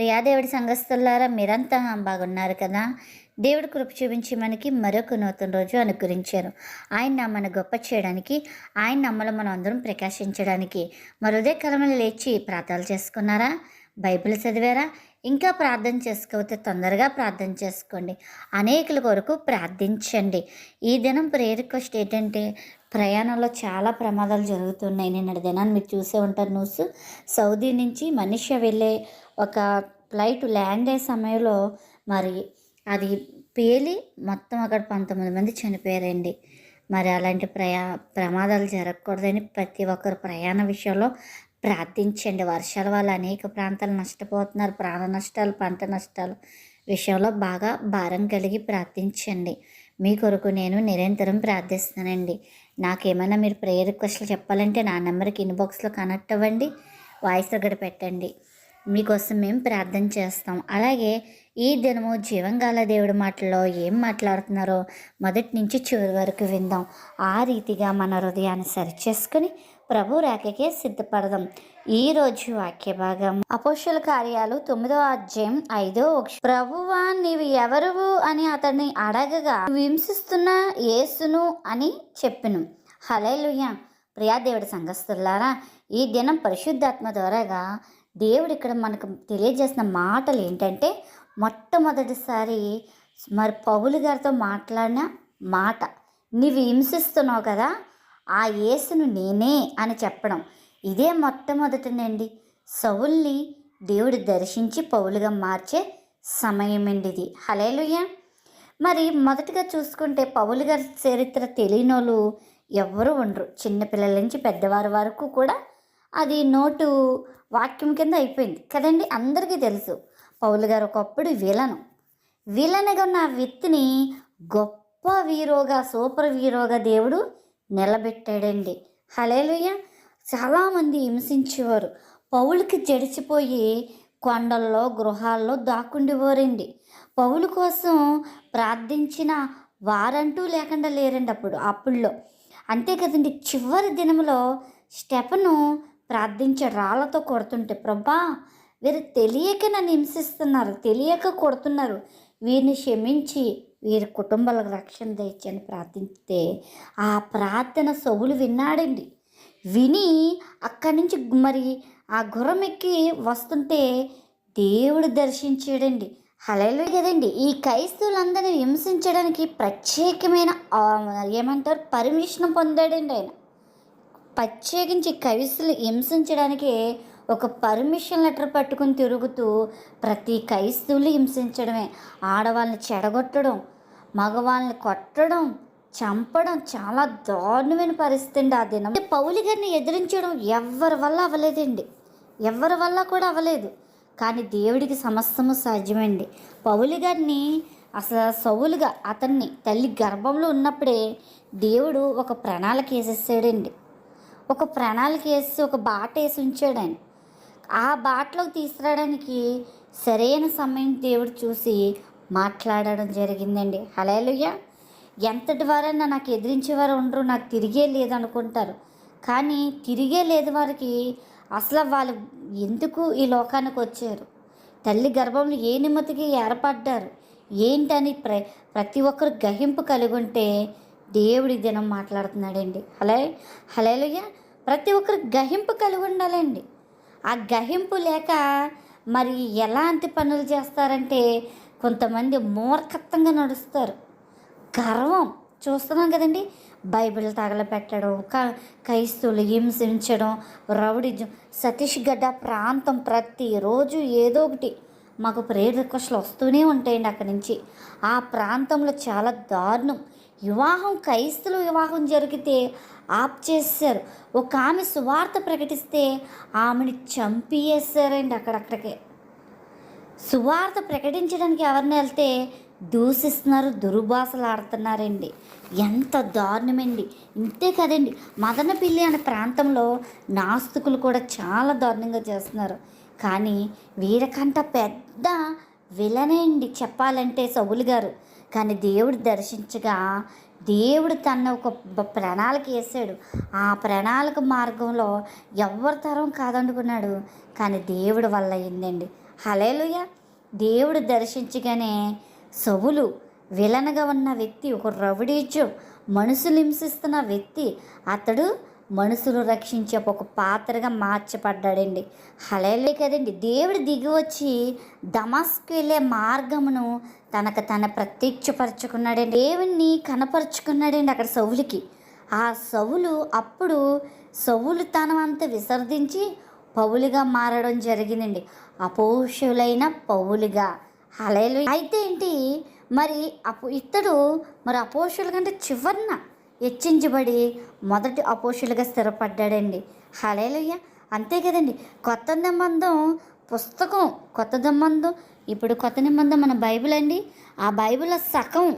ప్రియాదేవుడి దేవుడి మీరంతా బాగున్నారు కదా? దేవుడి కృప చూపించి మనకి మరొక నూతన రోజు అనుగ్రహించారు. ఆయన మన గొప్ప చేయడానికి ఆయన నమ్మలు మనం అందరం ప్రకాశించడానికి మరోదే కలమని లేచి ప్రార్థనలు చేసుకున్నారా? బైబిల్ చదివారా? ఇంకా ప్రార్థన చేసుకోకపోతే తొందరగా ప్రార్థన చేసుకోండి. అనేకుల కొరకు ప్రార్థించండి. ఈ దినం ప్రేయర్ రిక్వెస్ట్ ఏంటంటే ప్రయాణంలో చాలా ప్రమాదాలు జరుగుతున్నాయి. నిన్నటి దినాన్ని మీరు చూసే ఉంటారు న్యూస్. సౌదీ నుంచి మనిషి వెళ్ళే ఒక ఫ్లైట్ ల్యాండ్ అయ్యే సమయంలో మరి అది పేలి మొత్తం అక్కడ పంతొమ్మిది మంది చనిపోయారండి. మరి అలాంటి ప్రయా ప్రమాదాలు జరగకూడదని ప్రతి ఒక్కరు ప్రయాణ విషయంలో ప్రార్థించండి. వర్షాల వల్ల అనేక ప్రాంతాలు నష్టపోతున్నారు. ప్రాణ నష్టాలు పంట నష్టాలు విషయంలో బాగా భారం కలిగి ప్రార్థించండి. మీ కొరకు నేను నిరంతరం ప్రార్థిస్తానండి నాకేమైనా మీరు ప్రేయర్ రిక్వెస్ట్లు చెప్పాలంటే నా నెంబర్కి ఇన్బాక్స్లో కనెక్ట్ అవ్వండి వాయిస్ దగ్గర పెట్టండి. మీకోసం మేము ప్రార్థన చేస్తాం. అలాగే ఈ దినము జీవంగాల దేవుడి మాటల్లో ఏం మాట్లాడుతున్నారో మొదటి నుంచి చివరి వరకు విందాం. ఆ రీతిగా మన హృదయాన్ని సరిచేసుకుని ప్రభు రాకకే సిద్ధపడదాం. ఈ రోజు వాక్య భాగం. అపోషల కార్యాలు తొమ్మిదో అధ్యాయం ఐదో వక్ష- ప్రభువా నీవు ఎవరువు అని అతన్ని అడగగా హింసిస్తున్న యేసును అని చెప్పిను. హలేలుయ ప్రియా దేవుడి సంఘస్థులారా ఈ దినం పరిశుద్ధాత్మ ద్వారాగా దేవుడు ఇక్కడ మనకు తెలియజేసిన మాటలు ఏంటంటే మొట్టమొదటిసారి మరి పౌలు గారితో మాట్లాడిన మాట. నీవు హింసిస్తున్నావు కదా ఆ యేసును నేనే అని చెప్పడం. ఇదే మొట్టమొదటినండి. సౌల్ని దేవుడు దర్శించి పౌలుగా మార్చే సమయమండి ఇది హలేలుయ్య మరి మొదటగా చూసుకుంటే పౌలు గారి చరిత్ర తెలియనోళ్ళు ఎవ్వరూ ఉండరు. చిన్నపిల్లల నుంచి పెద్దవారి వరకు కూడా అది నోటు వాక్యం కింద అయిపోయింది. కదండి? అందరికీ తెలుసు. పౌలు గారు ఒకప్పుడు విలను. విలనగా ఉన్న ఆ వ్యక్తిని గొప్ప వీరోగా సూపర్ వీరోగా దేవుడు నిలబెట్టాడండి. హలేలుయ్య చాలామంది హింసించేవారు. పౌలుకి జడిచిపోయి కొండల్లో గృహాల్లో దాక్కుండేవారండి. పౌలు కోసం ప్రార్థించిన వారంటూ లేకుండా లేరండి అప్పుడు అప్పుల్లో. అంతే కదండి చివరి దినంలో స్టెఫను ప్రార్థించే రాళ్ళతో కొడుతుంటే ప్రభా వీరు తెలియక నన్ను హింసిస్తున్నారు తెలియక కొడుతున్నారు. వీరిని క్షమించి వీరి కుటుంబాలకు రక్షణ తెచ్చని ప్రార్థిస్తే ఆ ప్రార్థన సౌలు విన్నాడండి. విని అక్కడి నుంచి మరి ఆ గుర్రం ఎక్కి వస్తుంటే దేవుడు దర్శించాడండి. హలేలు కదండి. ఈ క్రైస్తవులందరినీ హింసించడానికి ప్రత్యేకమైన ఏమంటారు? పర్మిషన్ పొందాడండి ఆయన. ప్రత్యేకించి కవిసులు హింసించడానికి ఒక పర్మిషన్ లెటర్ పట్టుకుని తిరుగుతూ ప్రతి క్రైస్తవులు హింసించడమే. ఆడవాళ్ళని చెడగొట్టడం మగవాళ్ళని కొట్టడం చంపడం చాలా దారుణమైన పరిస్థితి అండి ఆ దినం. పౌలి గారిని ఎదిరించడం ఎవరి వల్ల అవ్వలేదండి. ఎవరి వల్ల కూడా అవ్వలేదు. కానీ దేవుడికి సమస్తము సాధ్యమండి. పౌలి గారిని అసలు సౌలుగా అతన్ని తల్లి గర్భంలో ఉన్నప్పుడే దేవుడు ఒక ప్రణాళిక వేసేసాడండి. ఒక ప్రణాళిక వేసి ఒక బాట వేసి ఉంచాడు ఆయన ఆ బాటలోకి తీసుకురావడానికి సరైన సమయం దేవుడు చూసి మాట్లాడడం జరిగిందండి. హలేలుయ్య ఎంతటి వారైనా నాకు ఎదిరించేవారు ఉండరు నాకు తిరిగే లేదనుకుంటారు కానీ తిరిగే లేదు వారికి అసలు వాళ్ళు ఎందుకు ఈ లోకానికి వచ్చారు? తల్లి గర్భంలో ఏ నిమ్మతికి ఏర్పడ్డారు? ఏంటని ప్ర ప్రతి ఒక్కరు గహింపు కలిగి ఉంటే దేవుడి దినం మాట్లాడుతున్నాడండి. హలే హలేలుయ్య ప్రతి ఒక్కరు గహింపు కలిగి ఉండాలండి. ఆ గ్రహింపు లేక మరి ఎలాంటి పనులు చేస్తారంటే కొంతమంది మూర్ఖత్వంగా నడుస్తారు. గర్వం. చూస్తున్నాం కదండి. బైబిల్ తగలపెట్టడం క క్రైస్తువులు హింసించడం రౌడిజం సతీష్ గడ్డ ప్రాంతం ప్రతిరోజు ఏదో ఒకటి మాకు ప్రేయర్ రిక్వెస్ట్లు వస్తూనే ఉంటాయండి అక్కడి నుంచి. ఆ ప్రాంతంలో చాలా దారుణం. వివాహం క్రైస్తవుల వివాహం జరిగితే ఆప్ చేశారు. ఒక ఆమె సువార్త ప్రకటిస్తే ఆమెని చంపియేశారండి అక్కడక్కడికే. సువార్త ప్రకటించడానికి ఎవరిని వెళ్తే దూషిస్తున్నారు దుర్భాషలాడుతున్నారండి. ఎంత దారుణమండి. ఇంతే కదండి. మదనపిల్లి అనే ప్రాంతంలో నాస్తికులు కూడా చాలా దారుణంగా చేస్తున్నారు. కానీ వీరకంట పెద్ద విలనే అండి చెప్పాలంటే సౌలు గారు. కానీ దేవుడు దర్శించగా దేవుడు తన ఒక ప్రణాళిక వేసాడు. ఆ ప్రణాళిక మార్గంలో ఎవరి తరం కాదనుకున్నాడు. కానీ దేవుడు వల్ల అయిందండి. హలేలుయ దేవుడు దర్శించగానే సవులు విలనగా ఉన్న వ్యక్తి ఒక రౌడీజు మనుషులు హింసిస్తున్న వ్యక్తి అతడు మనుషులు రక్షించే ఒక పాత్రగా మార్చబడ్డాడండి. హలేలే కదండి! దేవుడు దిగి వచ్చి దమస్కు వెళ్ళే మార్గమును తనకు తన ప్రత్యక్షపరచుకున్నాడండి. దేవుణ్ణి కనపరుచుకున్నాడండి అక్కడ సౌలుకి. ఆ సవులు అప్పుడు సౌలు తనమంతా విసర్జించి పౌలుగా మారడం జరిగిందండి. అపోషులైన పౌలుగా. హలేలు అయితే ఏంటి? మరి అపో ఇతడు మరి అపోషుల కంటే చివరిన హెచ్చించబడి మొదటి అపోషులుగా స్థిరపడ్డాడండి. హలేలుయ్య అంతే కదండి. కొత్త నిబంధం పుస్తకం కొత్త నిబంధం ఇప్పుడు కొత్త నిబంధం మన బైబిల్ అండి. ఆ బైబిల్ సగం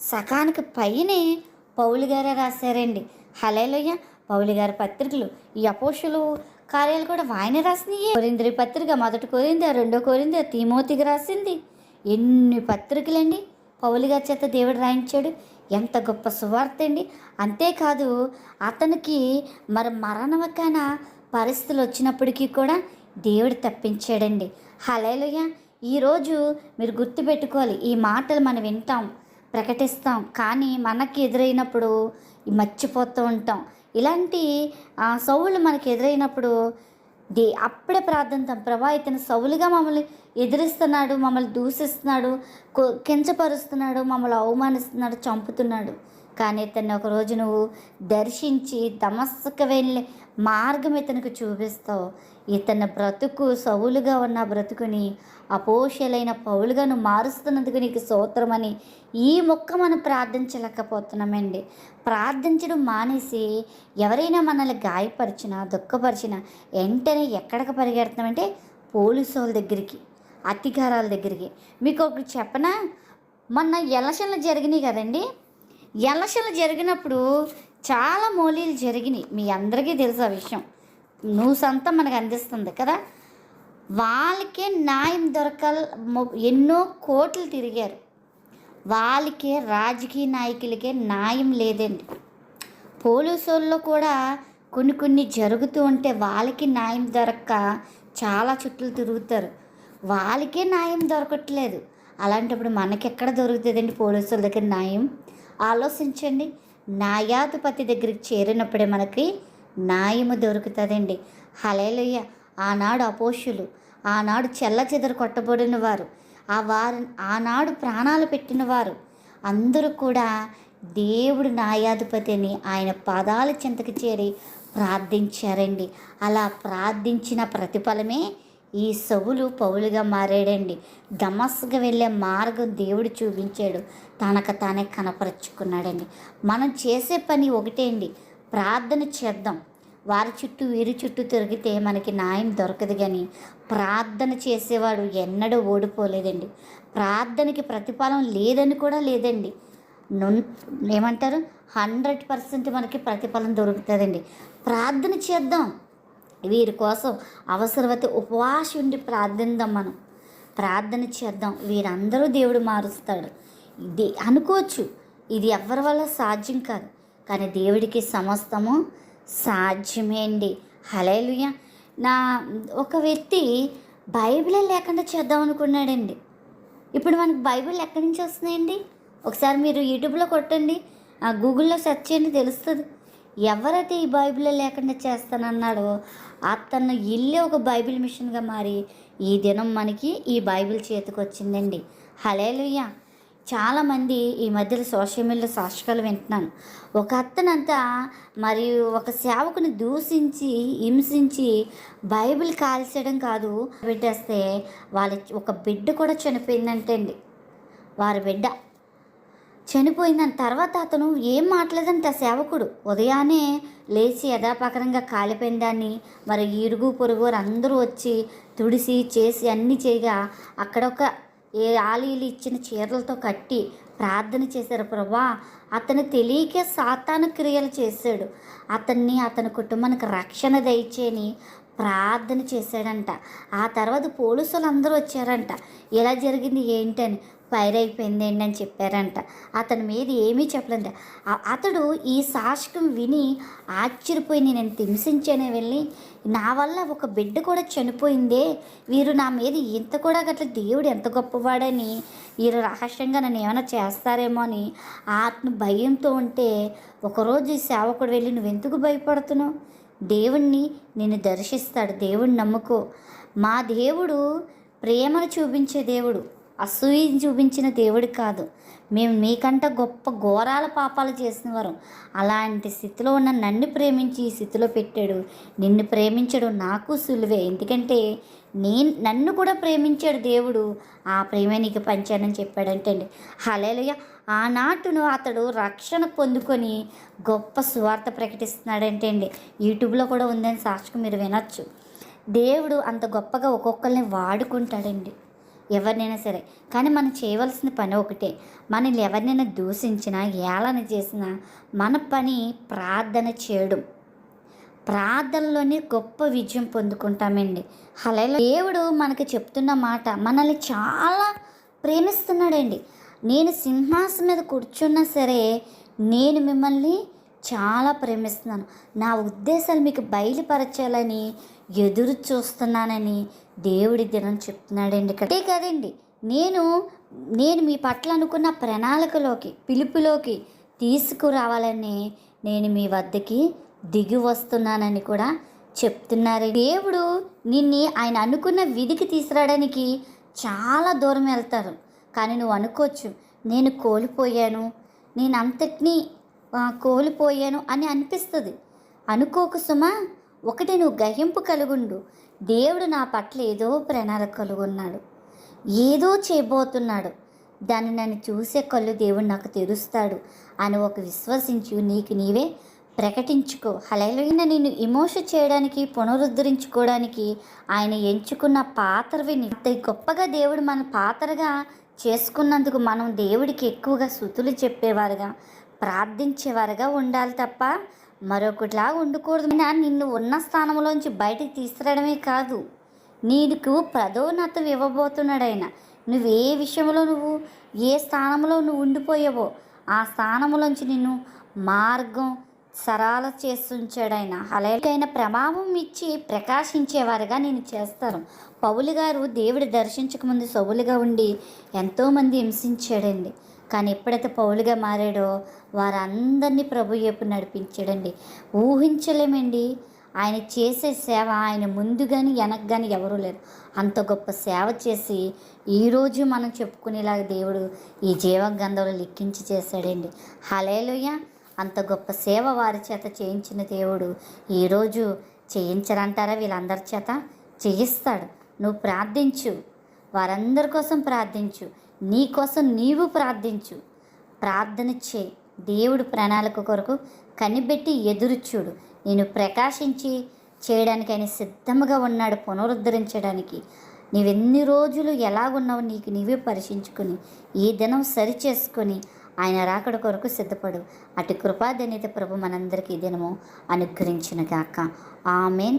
సకానికి పైనే పౌలు గారే రాశారండి. హలేలయ్య పౌలు గారి పత్రికలు ఈ అపోషులు కార్యాలు కూడా వాయనే రాసినాయి. కొరింద్రి పత్రిక మొదటి కోరింది రెండో కోరింది తీమోతికి రాసింది. ఎన్ని పత్రికలండి. పౌలు గారి చేత దేవుడు రాయించాడు. ఎంత గొప్ప సువార్త అండి. అంతేకాదు అతనికి మరి మరణమకాన పరిస్థితులు వచ్చినప్పటికీ కూడా దేవుడు తప్పించాడండి. హలేలుయ ఈరోజు మీరు గుర్తుపెట్టుకోవాలి ఈ మాటలు మనం వింటాం ప్రకటిస్తాం కానీ మనకి ఎదురైనప్పుడు మర్చిపోతూ ఉంటాం. ఇలాంటి ఆ, సౌలు మనకి ఎదురైనప్పుడు దే అప్పుడే ప్రార్థిస్తాం ప్రభా ఇతను సౌలుగా మమ్మల్ని ఎదిరిస్తున్నాడు మమ్మల్ని దూషిస్తున్నాడు కించపరుస్తున్నాడు మమ్మల్ని అవమానిస్తున్నాడు చంపుతున్నాడు. కానీ ఇతన్ని ఒకరోజు నువ్వు దర్శించి దమస్సుకు వెళ్ళి మార్గం ఇతనికి చూపిస్తావు. ఇతని బ్రతుకు సవులుగా ఉన్న బ్రతుకుని అపోషలైన పౌలుగాను మారుస్తున్నందుకు నీకు సూత్రమని ఈ మొక్క మనం ప్రార్థించలేకపోతున్నామండి. ప్రార్థించడం మానేసి ఎవరైనా మనల్ని గాయపరిచినా దుఃఖపరిచినా వెంటనే ఎక్కడికి పరిగెడుతున్నామంటే పోలీసు వాళ్ళ దగ్గరికి అధికారాల దగ్గరికి. మీకు ఒకటి చెప్పనా? మొన్న ఎలక్షన్లు జరిగినాయి కదండి. ఎలక్షన్లు జరిగినప్పుడు చాలా మోలీలు జరిగినాయి. మీ అందరికీ తెలుసు ఆ విషయం. న్యూస్ అంతా మనకు అందిస్తుంది కదా? వాళ్ళకే న్యాయం దొరకాల ఎన్నో కోట్లు తిరిగారు. వాళ్ళకే రాజకీయ నాయకులకే న్యాయం లేదండి. పోలీసు వాళ్ళు కూడా కొన్ని కొన్ని జరుగుతూ ఉంటే వాళ్ళకి న్యాయం దొరక్క చాలా చుట్టూ తిరుగుతారు. వాళ్ళకే న్యాయం దొరకట్లేదు. అలాంటప్పుడు మనకి ఎక్కడ దొరుకుతుందండి పోలీసుల దగ్గర న్యాయం? ఆలోచించండి. న్యాయాధిపతి దగ్గరికి చేరినప్పుడే మనకి న్యాయము దొరుకుతుందండి. హలేలుయ్య ఆనాడు అపోషులు ఆనాడు చెల్ల చెదరు కొట్టబడిన వారు ఆ వారు ఆనాడు ప్రాణాలు పెట్టిన వారు అందరూ కూడా దేవుడు న్యాయాధిపతిని ఆయన పాదాల చింతకు చేరి ప్రార్థించారండి. అలా ప్రార్థించిన ప్రతిఫలమే ఈ సవులు పౌలుగా మారాడండి. దమస్కు వెళ్ళే మార్గం దేవుడు చూపించాడు. తనకు తానే కనపరుచుకున్నాడండి. మనం చేసే పని ఒకటే అండి. ప్రార్థన చేద్దాం. వారి చుట్టూ వీరి చుట్టూ తిరిగితే మనకి న్యాయం దొరకదు కానీ ప్రార్థన చేసేవాడు ఎన్నడూ ఓడిపోలేదండి. ప్రార్థనకి ప్రతిఫలం లేదని కూడా లేదండి. నున్ ఏమంటారు? హండ్రెడ్ పర్సెంట్ మనకి ప్రతిఫలం దొరుకుతుందండి. ప్రార్థన చేద్దాం. వీరి కోసం అవసరమైతే ఉపవాసం ఉండి ప్రార్థిద్దాం మనం. ప్రార్థన చేద్దాం. వీరందరూ దేవుడు మారుస్తాడు. ఇది అనుకోవచ్చు. ఇది ఎవరి వల్ల సాధ్యం కాదు. కానీ దేవుడికి సమస్తము సాధ్యమే అండి హలేలుయ నా ఒక వ్యక్తి బైబిలే లేకుండా చేద్దాం అనుకున్నాడండి. ఇప్పుడు మనకి బైబిల్ ఎక్కడి నుంచి వస్తున్నాయండి? ఒకసారి మీరు యూట్యూబ్లో కొట్టండి. ఆ గూగుల్లో సెర్చ్ చేయండి తెలుస్తుంది. ఎవరైతే ఈ బైబిల్ లేకుండా చేస్తానన్నాడో అతను ఇల్లే ఒక బైబిల్ మిషన్గా మారి ఈ దినం మనకి ఈ బైబిల్ చేతికి వచ్చిందండి హలేలుయ్యా చాలామంది ఈ మధ్యలో సోషల్ మీడియాలో సాక్షికాలు వింటున్నాను ఒక అత్తనంతా మరియు ఒక సేవకుని దూషించి హింసించి బైబిల్ కాల్చడం కాదు. బిడ్డేస్తే వాళ్ళ ఒక బిడ్డ కూడా చనిపోయిందంటే అండి వారి బిడ్డ చనిపోయిందని తర్వాత అతను ఏం మాట్లాడంట సేవకుడు. ఉదయాన్నే లేచి యథాపకరంగా కాలిపోయిన దాన్ని మరి ఇరుగు పొరుగు వారు అందరూ వచ్చి తుడిసి చేసి అన్నీ చేయగా అక్కడ ఒక ఏ ఆలీలు ఇచ్చిన చీరలతో కట్టి ప్రార్థన చేశారు ప్రభా. అతను తెలియకే సాతాను క్రియలు చేశాడు. అతన్ని అతని కుటుంబానికి రక్షణ దయచేని ప్రార్థన చేశాడంట. ఆ తర్వాత పోలీసులు అందరూ వచ్చారంట. ఎలా జరిగింది ఏంటని. ఫైర్ అయిపోయింది ఏంటి అని చెప్పారంట. అతని మీద ఏమీ చెప్పలేదంట. అతడు ఈ సాక్షికం విని ఆశ్చర్యపోయింది. నేను హింసించానే వెళ్ళి. నా వల్ల ఒక బిడ్డ కూడా చనిపోయిందే. వీరు నా మీద ఇంత కూడా గట్ల దేవుడు ఎంత గొప్పవాడని వీరు రహస్యంగా నన్ను ఏమైనా చేస్తారేమో అని ఆత్మ భయంతో ఉంటే ఒకరోజు ఈ సేవకుడు వెళ్ళి నువ్వెందుకు భయపడుతున్నావు? దేవుణ్ణి నేను దర్శిస్తాడు. దేవుణ్ణి నమ్ముకో. మా దేవుడు ప్రేమను చూపించే దేవుడు. అసూయని చూపించిన దేవుడు కాదు. మేము మీకంట గొప్ప ఘోరాల పాపాలు చేసిన వారు అలాంటి స్థితిలో ఉన్న నన్ను ప్రేమించి ఈ స్థితిలో పెట్టాడు. నిన్ను ప్రేమించడం నాకు సులువే. ఎందుకంటే నేను నన్ను కూడా ప్రేమించాడు దేవుడు. ఆ ప్రేమే నీకు పంచానని చెప్పాడంటే అండి హలేలుయ ఆనాటును అతడు రక్షణ పొందుకొని గొప్ప సువార్త ప్రకటిస్తున్నాడంటే అండి యూట్యూబ్లో కూడా ఉందని సాక్షిగా మీరు వినొచ్చు. దేవుడు అంత గొప్పగా ఒక్కొక్కరిని వాడుకుంటాడండి. ఎవరినైనా సరే. కానీ మనం చేయవలసిన పని ఒకటే. మనల్ని ఎవరినైనా దూషించినా ఏళన చేసినా మన పని ప్రార్థన చేయడం. ప్రార్థనలోనే గొప్ప విజయం పొందుకుంటామండి. అలా దేవుడు మనకి చెప్తున్న మాట మనల్ని చాలా ప్రేమిస్తున్నాడండి. నేను సింహాసనం మీద కూర్చున్నా సరే నేను మిమ్మల్ని చాలా ప్రేమిస్తున్నాను. నా ఉద్దేశాలు మీకు బయలుపరచాలని ఎదురు చూస్తున్నానని దేవుడి దినం చెప్తున్నాడండి ఇక్కడ. అంతే కదండి. నేను నేను మీ పట్ల అనుకున్న ప్రణాళికలోకి పిలుపులోకి తీసుకురావాలని నేను మీ వద్దకి దిగి వస్తున్నానని కూడా చెప్తున్నారు దేవుడు నిన్ని ఆయన అనుకున్న విధికి తీసుకురావడానికి చాలా దూరం వెళ్తారు. కానీ నువ్వు అనుకోవచ్చు నేను కోల్పోయాను నేను అంతటినీ కోల్పోయాను అని అనిపిస్తుంది. అనుకోకు సుమా ఒకటి నువ్వు గహింపు కలుగుండు. దేవుడు నా పట్ల ఏదో ప్రణాళ కలుగున్నాడు. ఏదో చేయబోతున్నాడు. దాన్ని నన్ను చూసే కళ్ళు దేవుడు నాకు తెరుస్తాడు అని ఒక విశ్వసించు నీకు నీవే ప్రకటించుకో. హలైన నిన్ను ఇమోష చేయడానికి పునరుద్ధరించుకోవడానికి ఆయన ఎంచుకున్న పాత్రవి అంత గొప్పగా దేవుడు మన పాత్రగా చేసుకున్నందుకు మనం దేవుడికి ఎక్కువగా శృతులు చెప్పేవారుగా ప్రార్థించేవారుగా ఉండాలి తప్ప మరొకటిలా ఉండకూడదు. నిన్ను ఉన్న స్థానంలోంచి బయటికి తీసుకురావడమే కాదు నీకు పదోన్నతం ఇవ్వబోతున్నాడు ఆయన నువ్వు ఏ విషయంలో నువ్వు ఏ స్థానంలో నువ్వు ఉండిపోయావో ఆ స్థానంలోంచి నిన్ను మార్గం సరాల చేస్తుంచాడు ఆయన అలాగైన ప్రభావం ఇచ్చి ప్రకాశించేవారుగా నేను చేస్తాను. పౌలు గారు దేవుడి దర్శించకముందు సౌలుగా ఉండి ఎంతోమంది హింసించాడండి. కానీ ఎప్పుడైతే పౌలుగా మారాడో వారందరినీ ప్రభు వైపు నడిపించాడండి. ఊహించలేమండి. ఆయన చేసే సేవ ఆయన ముందు కానీ వెనక కానీ ఎవరూ లేరు. అంత గొప్ప సేవ చేసి ఈరోజు మనం చెప్పుకునేలాగా దేవుడు ఈ జీవగంధంలో లిక్కించి చేశాడండి. హలేలుయ అంత గొప్ప సేవ వారి చేత చేయించిన దేవుడు ఈరోజు చేయించరంటారా వీళ్ళందరి చేత? చేయిస్తాడు. నువ్వు ప్రార్థించు. వారందరి కోసం ప్రార్థించు. నీకోసం నీవు ప్రార్థించు. ప్రార్థన చే దేవుడు ప్రణాళిక కొరకు కనిపెట్టి ఎదురుచూడు నేను ప్రకాశించి చేయడానికి ఆయన సిద్ధముగా ఉన్నాడు పునరుద్ధరించడానికి. నీవెన్ని రోజులు ఎలాగున్నావు నీకు నీవే పరీక్షించుకొని ఈ దినం సరి చేసుకొని ఆయన రాకడ కొరకు సిద్ధపడు. అటు కృపాధన్యత ప్రభు మనందరికీ ఈ దినము అనుగ్రహించిన గాక ఆమెన్.